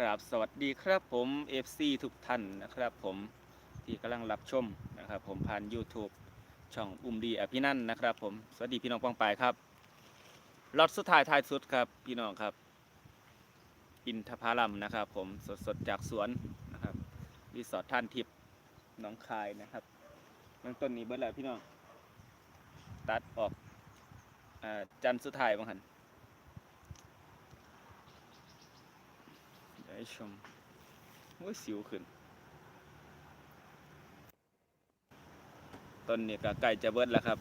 กราบสวัสดีครับผม FC ทุกท่านนะครับผมที่กำลังรับชมนะครับผมผ่าน YouTube ช่องอุ้มดีอภินันนะครับผมสวัสดีพี่น้องปองปายครับรอดสุดท้ายท้ายสุดครับพี่น้องครับ อินทผลัมนะครับผมสดๆจากสวนนะครับรีสอร์ทท่านทิพย์น้องคายนะครับเบื้องต้นนี้เบิดแล้วพี่น้องตัดออกอจันสุดท้ายบ้างหัน ได้ชมโอ้ยสิวขึ้น ต้นนี้ก็ใกล้จะเบิดแล้วครับ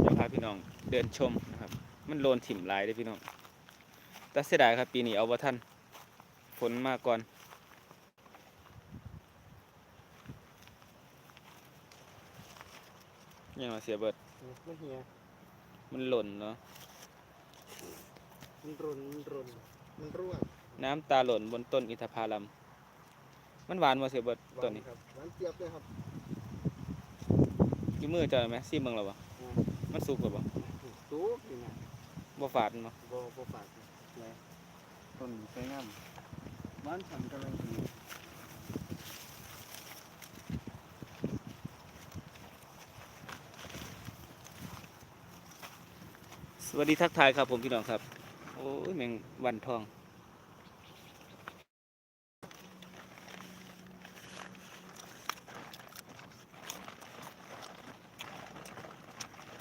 เดี๋ยวพาพี่น้องเดินชมนะครับ มันโลนถิ่มลายเด้พี่น้องแต่เสียดายครับปีนี้เอาบ่ทันฝนมาก่อน ยังมาเสียเบิดมันเฮียมันหล่นเนาะมันรุนมันรุนมันร่วงน้ำตาหล่นบนต้นอินทผลัม มันหวานมาเสียเบิดหวาต้นนี้ครับหวานเจี๊ยบเลยครับอยี่มือเจอไหมซีเมืองเราบ่อืมมันสุกหรือบ่สูงนี่นะบ่ฝาดเนาะบ่บ่ฝาดเลยต้นสวยงามหวานฉ่ำกำลังดี สวัสดีทักทายครับผมพี่น้องครับ โอ้ยแมงวันทอง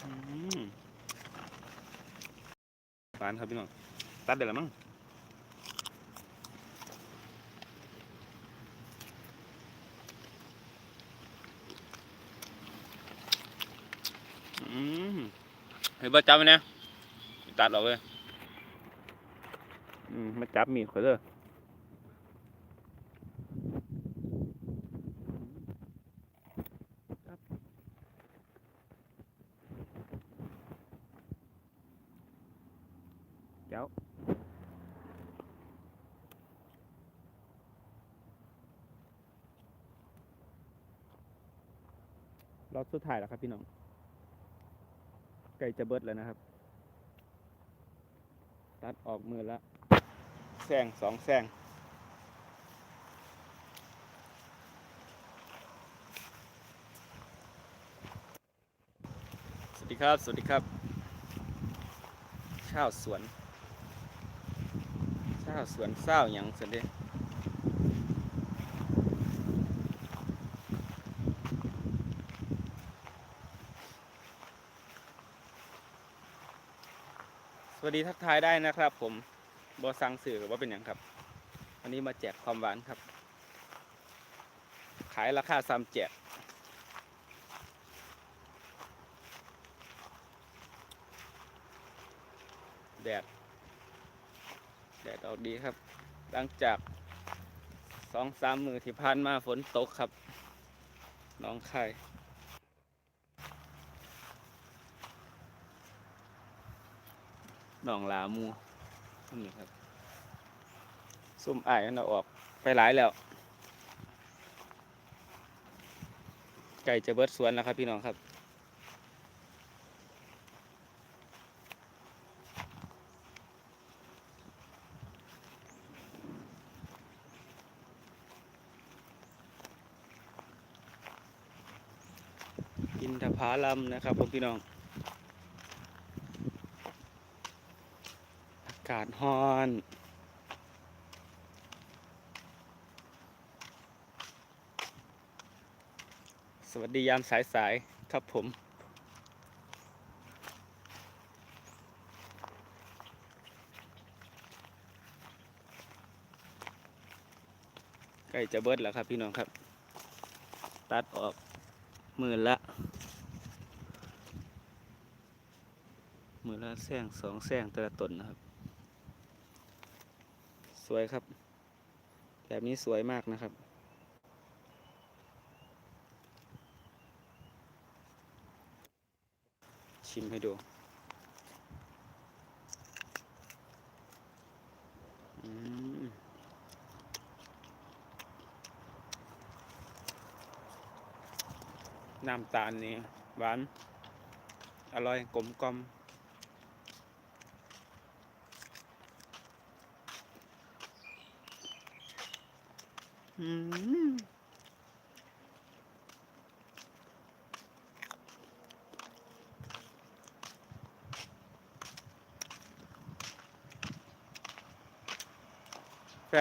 อืมหวานครับพี่น้อง ตัดได้แล้วมั้งอืมเฮ้ยบ่จับมันนะ ตัดออกเลย อืมมาจับมีดข่อยเลยจับเจ้ารอบสุดท้ายแล้วครับพี่น้อง ไก่จะเบิดแล้วนะครับ ตัดออกมือละแซงสองแซงสวัสดีครับ สวัสดีครับ ชาวสวน ชาวสวนเศร้าอย่างสวนเด้ สวัสดีทักทายได้นะครับ ผมบอสังสื่อว่าเป็นอย่างครับ วันนี้มาแจกความหวานครับ ขายราคาซ้ำแจกแดด แดดออกดีครับ หลังจากสองสามมือที่ผ่านมาฝนตกครับ น้องไข่ น้องหลามูนี่ครับซุ่มอ้ายมันเอาออกไปหลายแล้วไก่จะเบิดสวนแล้วครับพี่น้องครับอินทผาลัมนะครับผมพี่น้องากาศฮ้อน สวัสดียามสายๆครับผม ใกล้จะเบิดแล้วครับพี่น้องครับ ตัดออกหมื่นละหมื่นละแซงสองแซงแต่ละตนนะครับ สวยครับ แบบนี้สวยมากนะครับ ชิมให้ดูน้ำตาลนี่หวาน อร่อยกลมกลอม แซ่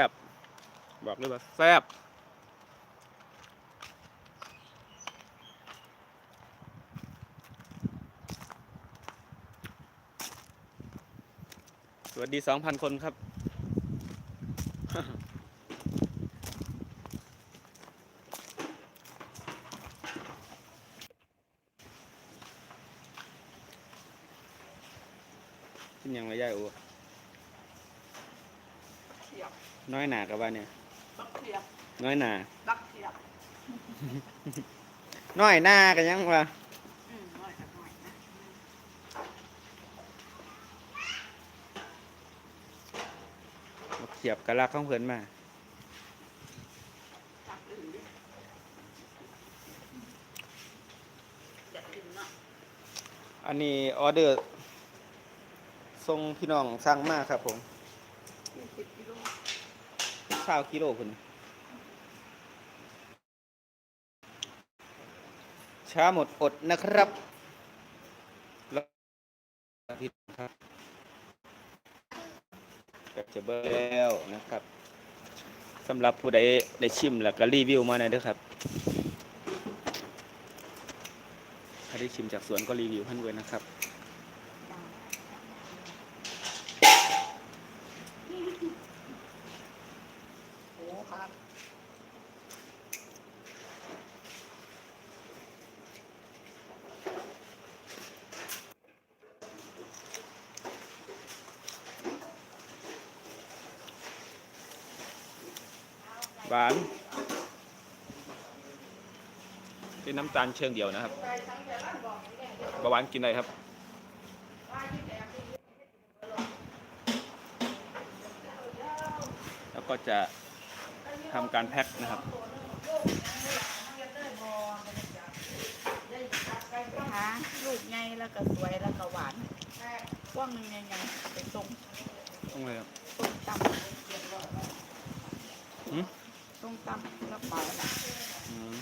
บบอกเลยว่าแซ่บสวัสดีสองพันคนครับ กินยังไงย่ายโอ้ เทียบ น้อย หนากับว่าเนี่ยบักเทียบน้อยหนา บักเทียบน้อยหน้ากันยังวะอืมน้อยนะน้อยนะมาเขียบกะลักของเพื่อนมาตักอื่นดิอยากกินเนาะอันนี้ออเดอร์ส่งพี่น้องสั่งมาครับผมยี่สิบกิโล ข้าวกิโลคุณช้าหมดอดนะครับแล้วพี่ครับก็จะเบิดแล้วนะครับสำหรับผู้ใดได้ชิมแล้วก็รีวิวมาหน่อยด้ครับถ้าได้ชิมจากสวนก็รีวิวให้ด้วยนะครับ หวาน เป็นน้ำตาลเชิงเดียวนะครับเบาหวานกินอะไรครับแล้วก็จะทำการแพ็คนะครับหาลูกใหญ่แล้วก็สวยแล้วก็หวานกว้างหนึ่งใหญ่ๆไปส่งต้องเลยครับต้มตหืมำต้มตำแล้วปล่าละอืม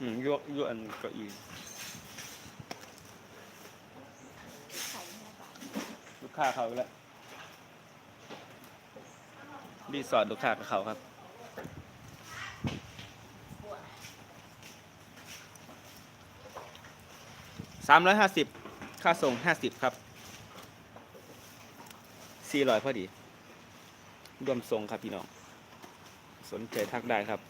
อืมยั่วยั่วอันก็อีไข่เนี่ยบาทลูกค้าเขาแล้วรีสอร์ทลูกค้ากับเขาครับ สามร้อยห้าสิบค่าส่งห้าสิบครับสี่ร้อยพอดี รวมส่งครับพี่น้อง สนใจทักได้ครับ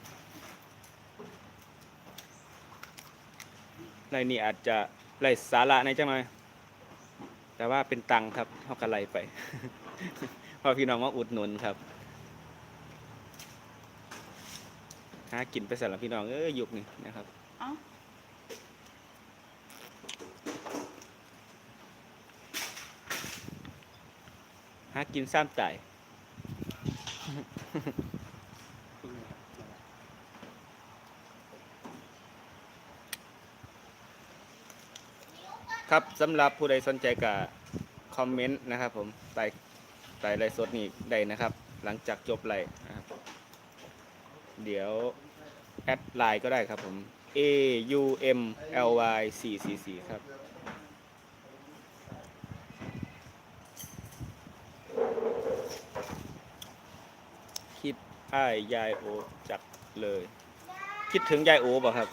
ในนี้อาจจะไรสาระในจังหน่อย แต่ว่าเป็นตังค์ครับเท่ากันไรไปเพอพี่น้องมาอุดหนุนครับหากินไปสำหรับพี่น้องเอ้ยยุคนี้นะครับากินซ้ำจ่ายครับสำหรับผู้ใดสนใจกับคอมเมนต์นะครับ ผมใต้ใต้ไลฟ์สดนี้ได้นะครับ หลังจากจบไลฟ์นะครับ เดี๋ยวแอดไลน์ก็ได้ครับผม A U M L Y 4 4 4ครับ คิด อ้ายยายโอจักเลย คิดถึงยายโอบ่ครับ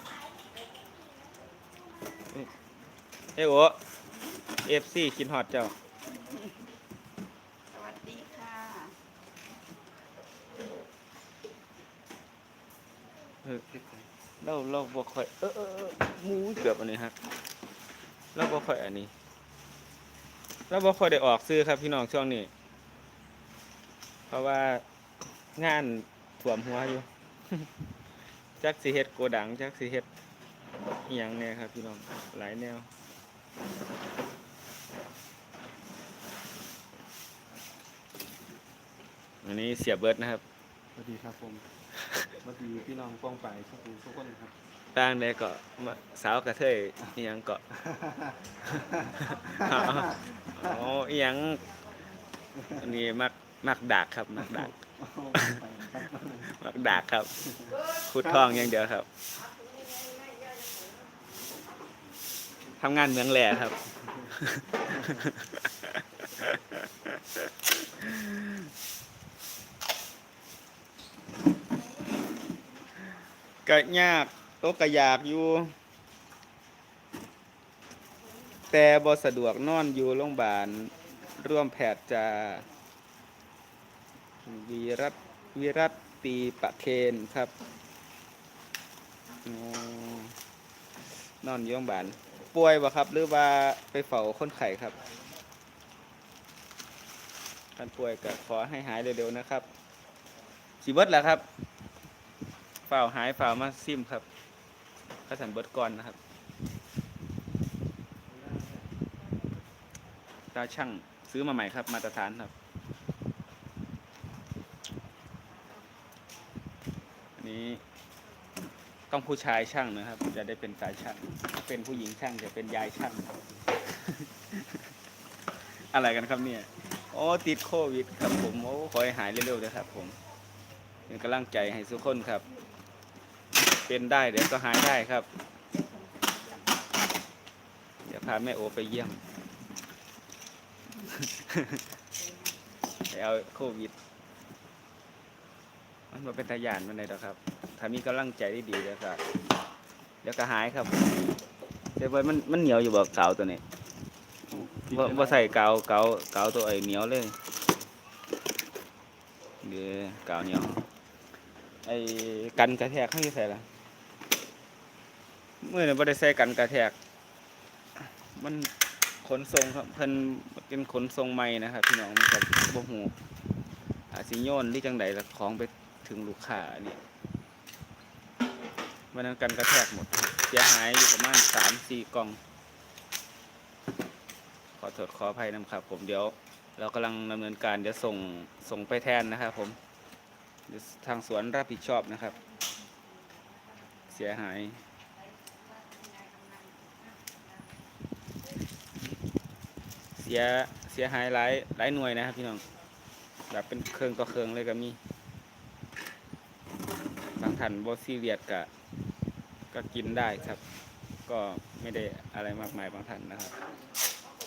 เอ้ยโอเอฟซีคิดฮอดเจ้า สวัสดีค่ะเราเราบ่ค่อยเออเออเออหมูเกือบอันนี้ครับเราบ่ค่อยอันนี้เราบ่ค่อยได้ออกซื้อครับพี่น้องช่วงนี้ เพราะว่า งานถ่วมหัวอยู่ จักสิเฮ็ดโกดัง จักสิเฮ็ดอีหยังแน่ครับพี่น้องหลายแนว อันนี้เสียเบิร์ดนะครับสวัสดีครับผมสวัสดีพี่น้องป้องไปทุกคนทุกคนครับต่างใดก็มาสาวกระเทยอีหยังก็อ๋ออีหยังอันนี้มักมักดากครับ มักดาก มักดากครับขุดทองอย่างเดียวครับทำงานเมืองแหล่ครับ ก็ยากโตะก็อยากอยู่ แต่บ่สะดวกนอนอยู่โรงพยาบาลร่วมแพทย์จะ วีรัตวิรัตตีปะเคนครับอนอนอยู่โรงพยาบาลป่วยบ่ครับ หรือว่าไปเฝ้าคนไข้ครับท่านป่วยก็ขอให้หายเร็วๆนะครับสิเบิดแล้วครับเฝ่าหายเฝ่ามาซิมครับข้าสันเบิดก่อนนะครับ ตาช่างซื้อมาใหม่ครับ มาตรฐานครับ นี้ ต้องผู้ชายช่างนะครับ จะได้เป็นตายช่าง เป็นผู้หญิงช่างจะเป็นยายช่าง อะไรกันครับเนี่ยโอ้ติดโควิดครับผมโอ้ขอให้หายเร็วๆนะครับ ผมเป็นกำลังใจให้ทุกคนครับ เป็นได้เดี๋ยวก็หายได้ครับ เดี๋ยวพาแม่โอไปเยี่ยมไปเอาโควิด มาเป็นทายานมันเลยหรอกครับ ถ้ามีกำลังใจได้ดีแล้วก็เดี๋ยวก็หายครับเดี๋ยวไว้มันมันเหนียวอยู่บ่กาวตัวนี้บ่บ่ใส่กาวกาวกาวตัวไอ้เหนียวเลยเดี๋ยวกาวเหนียวไอ้กันกระแทกข้างที่ใส่ละเมื่อนี้บ่ได้ใส่กันกระแทก มันขนส่งครับเพิ่นเป็นขนส่งใหม่นะครับพี่น้องกับบ่ฮู้อาสิโยนหรือจังใดละของไป ถึงลูกค้าเนี่ยวันนั้นกันกระแทกหมด เสียหายอยู่ประมาณ3-4กล่อง ขอโทษขออภัยนะครับผมเดี๋ยว เรากำลังดำเนินการเดี๋ยวส่งส่งไปแทนนะครับผมทางสวนรับผิดชอบนะครับ เสียหายเสียเสียหายหลายหลายหน่วยนะครับพี่น้องแบบเป็นเครื่องต่อเครื่องเลยก็มี ท่านบอซีเรียสก็ก็กินได้ครับ ก็ไม่ได้อะไรมากมายบางท่านนะครับ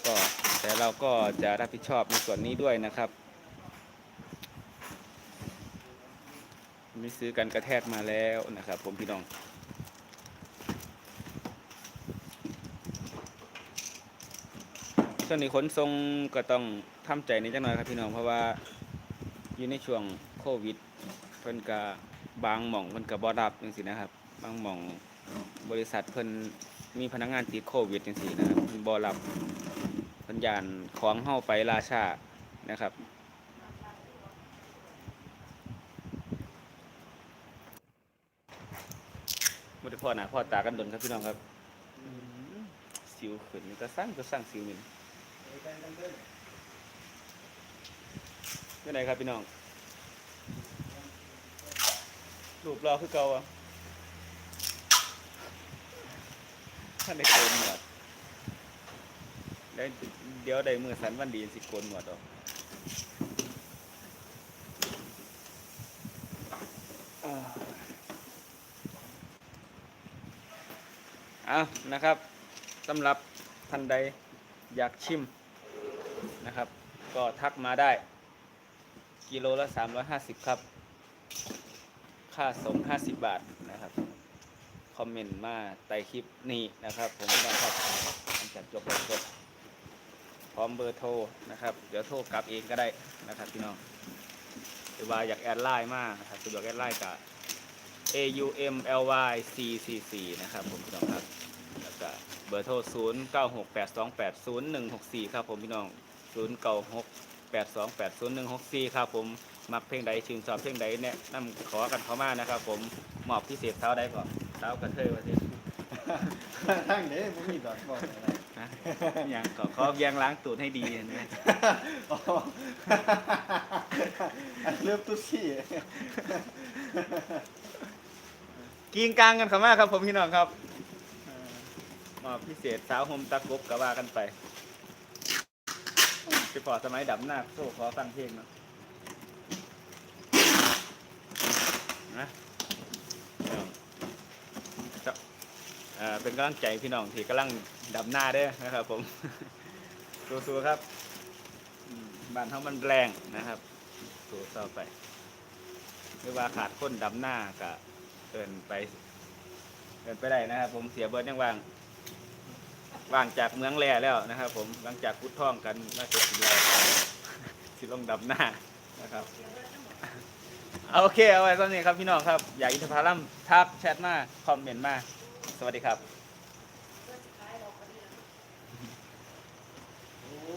ก็แต่เราก็จะรับผิดชอบในส่วนนี้ด้วยนะครับ มีซื้อกันกระแทกมาแล้วนะครับ ผมพี่น้องช่วงนี้ขนส่งก็ต้องทำใจนิดจังหน่อยครับพี่น้องเพราะว่าอยู่ในช่วงโควิดเพิ่นก็ บางหม่องเพิ่นก็บ่รับจังซี่นะครับ บางหม่องบริษัทเพิ่นมีพนักงานติดโควิดจังซี่นะครับเพิ่นบ่รับเพิ่นย่านของเฮาไปล่าชานะครับบ่ได้พอหน้าพ่อตากันดนครับพี่น้องครับสิวขึ้นก็สร้างก็สร้างสิวนี่เป็นไงครับพี่น้อง รูปรอคือเก่าอะท่านได้โกนหนวดได้เดี๋ยวได้มือสันวันดีสิโกนหนวดออกอ่าเอานะครับสำหรับท่านใดอยากชิมนะครับ ก็ทักมาได้ กิโลละ 350 ครับ ค่าส่ง50 บาทนะครับคอมเมนต์มาใต้คลิปนี้นะครับ ผมนะครับหลังจากจบไลฟ์สดพร้อมเบอร์โทรนะครับ เดี๋ยวโทรกลับเองก็ได้นะครับพี่น้องหรือว่าอยากแอดไลน์มากนะครับสะดวกแอดไลน์กับ A U M L Y C C C นะครับผมพี่น้องครับแล้วก็เบอร์โทร 0 9 6 8 2 8 0 1 6 4 ครับผมพี่น้อง 0 9 6 8 2 8 0 1 6 4 ครับผม มักเพลงใดชื่นชอบเพลงใดเนี่ยนำขอกันเข้ามานะครับ ผมมอบพิเศษเท้าได้ก่อนเท้ากระเทยมาสิทั้งเด้บ่มีดอกบอกอะไรฮะอย่างขอขอเบียงล้างตูดให้ดีเห็นไหมอ๋ออันเริ่มตุ๊ซี่กิงกลางกันเข้ามาครับ ผมพี่น้องครับเอ่อหมอบพิเศษสาวโฮมตะกบก็ว่ากันไปไปพอสมัยดับหน้าโซ่ขอฟังเพลงเนาะ นะครับเป็นกำลังใจพี่น้องที่กำลังดับหน้าด้อนะครับ ผมสู้ๆครับบ้านเขามันแรงนะครับสู้ต่อไปไม่ว่าขาดคนดับหน้าก็เกินไปเกินไปได้นะครับ ผมเสียเบิร์ดยังวางว่างจากเมืองแร่แล้วนะครับ ผมหลังจากพุดท่องกันน่าจะสิบแร่สิลงดับหน้านะครับ โอเค เอาไว้ตอนนี้ครับพี่น้องครับ อยากอินทผลัมทักแชทมา คอมเมนต์มา สวัสดีครับ